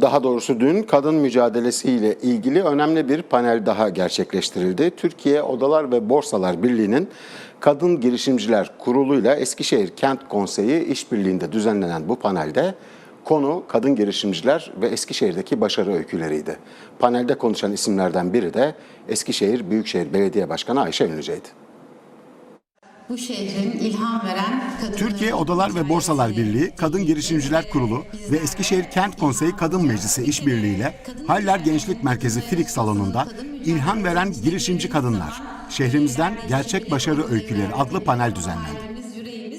Daha doğrusu dün kadın mücadelesiyle ilgili önemli bir panel daha gerçekleştirildi. Türkiye Odalar ve Borsalar Birliği'nin Kadın Girişimciler Kurulu'yla Eskişehir Kent Konseyi işbirliğinde düzenlenen bu panelde konu kadın girişimciler ve Eskişehir'deki başarı öyküleriydi. Panelde konuşan isimlerden biri de Eskişehir Büyükşehir Belediye Başkanı Ayşe Ünlüce'ydi. Bu şehrin ilham veren kadınların Türkiye Odalar ve Borsalar Birliği, Kadın Girişimciler Kurulu ve Eskişehir Kent Konseyi Kadın Meclisi işbirliğiyle Haller Gençlik Merkezi Filik Salonu'nda İlham Veren Girişimci Kadınlar, Şehrimizden Gerçek Başarı Öyküleri adlı panel düzenlendi.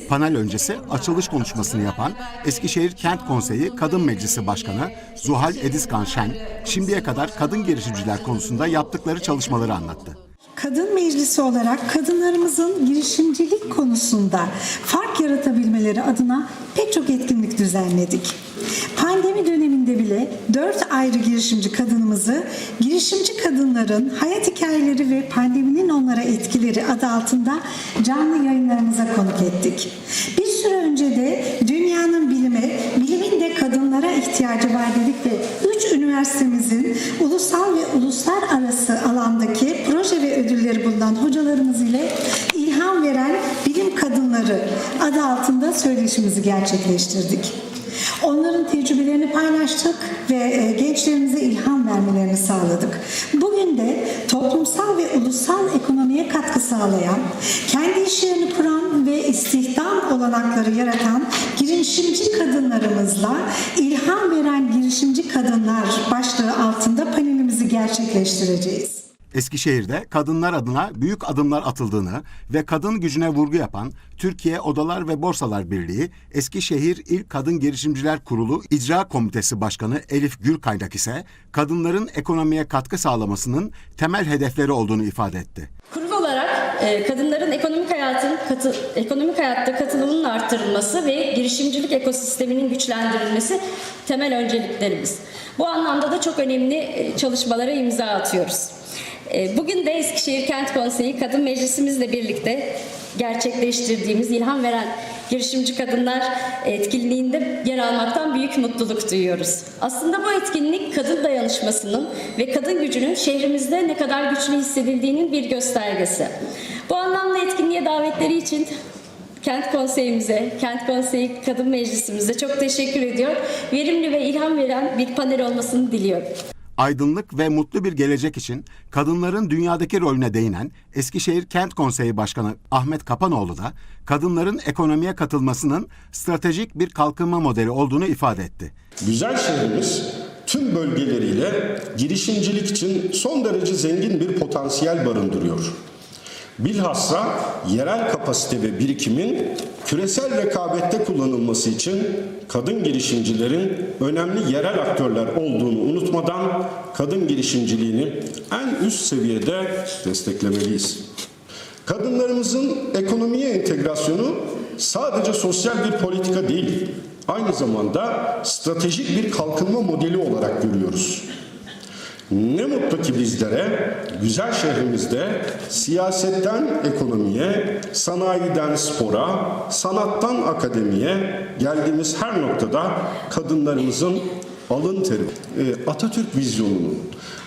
Panel öncesi açılış konuşmasını yapan Eskişehir Kent Konseyi Kadın Meclisi Başkanı Zuhal Ediskan Şen, şimdiye kadar kadın girişimciler konusunda yaptıkları çalışmaları anlattı. Kadın Meclisi olarak kadınlarımızın girişimcilik konusunda fark yaratabilmeleri adına pek çok etkinlik düzenledik. Pandemi döneminde bile dört ayrı girişimci kadınımızı girişimci kadınların hayat hikayeleri ve pandeminin onlara etkileri adı altında canlı yayınlarımıza konuk ettik. Bir süre önce de dünyanın bilime, bilimin de kadınlara ihtiyacı var dedik ve üç üniversitemizin ulusal ve uluslararası söyleşimizi gerçekleştirdik. Onların tecrübelerini paylaştık ve e, gençlerimize ilham vermelerini sağladık. Bugün de toplumsal ve ulusal ekonomiye katkı sağlayan, kendi iş yerini kuran ve istihdam olanakları yaratan girişimci kadınlarımızla ilham veren girişimci kadınlar başlığı altında panelimizi gerçekleştireceğiz. Eskişehir'de kadınlar adına büyük adımlar atıldığını ve kadın gücüne vurgu yapan Türkiye Odalar ve Borsalar Birliği Eskişehir İl Kadın Girişimciler Kurulu İcra Komitesi Başkanı Elif Gürkaynak ise kadınların ekonomiye katkı sağlamasının temel hedefleri olduğunu ifade etti. Kurul olarak e, kadınların ekonomik hayatın katı, ekonomik hayatta katılımının arttırılması ve girişimcilik ekosisteminin güçlendirilmesi temel önceliklerimiz. Bu anlamda da çok önemli e, çalışmalara imza atıyoruz. E, Bugün de Eskişehir Kent Konseyi Kadın Meclisimizle birlikte gerçekleştirdiğimiz ilham veren girişimci kadınlar etkinliğinde yer almaktan büyük mutluluk duyuyoruz. Aslında bu etkinlik kadın dayanışmasının ve kadın gücünün şehrimizde ne kadar güçlü hissedildiğinin bir göstergesi. Bu anlamda etkinliğe davetleri için Kent Konseyimize, Kent Konseyi Kadın Meclisimize çok teşekkür ediyor. Verimli ve ilham veren bir panel olmasını diliyorum. Aydınlık ve mutlu bir gelecek için kadınların dünyadaki rolüne değinen Eskişehir Kent Konseyi Başkanı Ahmet Kapanoğlu da kadınların ekonomiye katılmasının stratejik bir kalkınma modeli olduğunu ifade etti. Güzel şehrimiz tüm bölgeleriyle girişimcilik için son derece zengin bir potansiyel barındırıyor. Bilhassa yerel kapasite ve birikimin küresel rekabette kullanılması için kadın girişimcilerin önemli yerel aktörler olduğunu unutmadan kadın girişimciliğini en üst seviyede desteklemeliyiz. Kadınlarımızın ekonomiye entegrasyonu sadece sosyal bir politika değil, aynı zamanda stratejik bir kalkınma modeli olarak görüyoruz. Ne mutlu ki bizlere güzel şehrimizde siyasetten ekonomiye, sanayiden spora, sanattan akademiye geldiğimiz her noktada kadınlarımızın alın teri, e, Atatürk vizyonunun,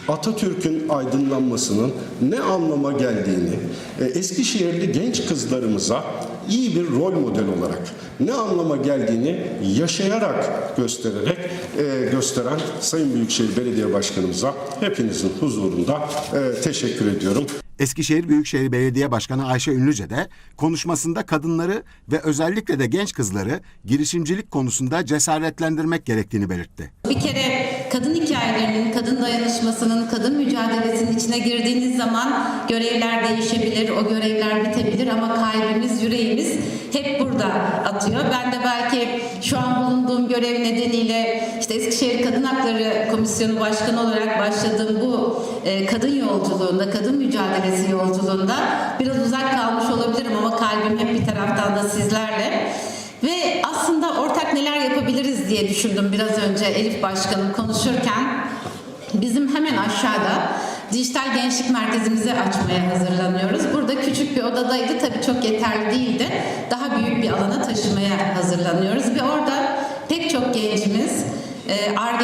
Atatürk'ün aydınlanmasının ne anlama geldiğini e, Eskişehirli genç kızlarımıza iyi bir rol model olarak ne anlama geldiğini yaşayarak göstererek e, gösteren Sayın Büyükşehir Belediye Başkanımıza hepinizin huzurunda e, teşekkür ediyorum. Eskişehir Büyükşehir Belediye Başkanı Ayşe Ünlüce de konuşmasında kadınları ve özellikle de genç kızları girişimcilik konusunda cesaretlendirmek gerektiğini belirtti. bir kere kadın hikayelerinin, kadın dayanışmasının, kadın mücadelesinin içine girdiğiniz zaman görevler değişebilir, o görevler bitebilir ama kalbimiz, yüreğimiz hep burada atıyor. Ben de belki şu an bulunduğum görev nedeniyle işte Eskişehir Kadın Hakları Komisyonu Başkanı olarak başladığım bu e, kadın yolculuğunda, kadın mücadelesi yolculuğunda biraz uzak kalmış olabilirim ama kalbim hep bir taraftan da sizlerle. Ve aslında ortak neler yapabiliriz diye düşündüm biraz önce Elif Başkanım konuşurken. Bizim hemen aşağıda dijital gençlik merkezimizi açmaya hazırlanıyoruz. Burada küçük bir odadaydı tabii çok yeterli değildi. Daha büyük bir alana taşımaya hazırlanıyoruz ve orada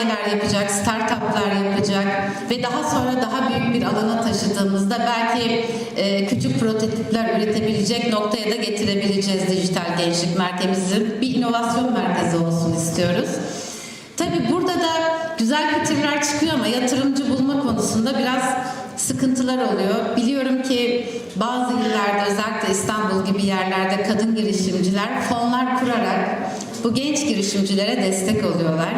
argeler yapacak, startuplar yapacak ve daha sonra daha büyük bir alana taşıdığımızda belki e, küçük prototipler üretebilecek noktaya da getirebileceğiz dijital gençlik merkezimizi. Bir inovasyon merkezi olsun istiyoruz. Tabii burada da güzel fikirler çıkıyor ama yatırımcı bulma konusunda biraz sıkıntılar oluyor. Biliyorum ki bazı illerde özellikle İstanbul gibi yerlerde kadın girişimciler fonlar kurarak bu genç girişimcilere destek oluyorlar.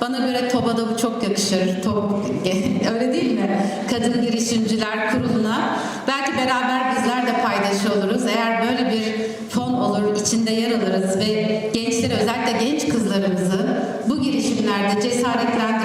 Bana göre TOBA'da bu çok yakışır. TOB, öyle değil mi? Kadın Girişimciler Kurulu'na belki beraber bizler de paydaşı oluruz. Eğer böyle bir fon olur, içinde yer alırız ve gençleri özellikle genç kızlarımızı bu girişimlerde cesaretlendirebilirsek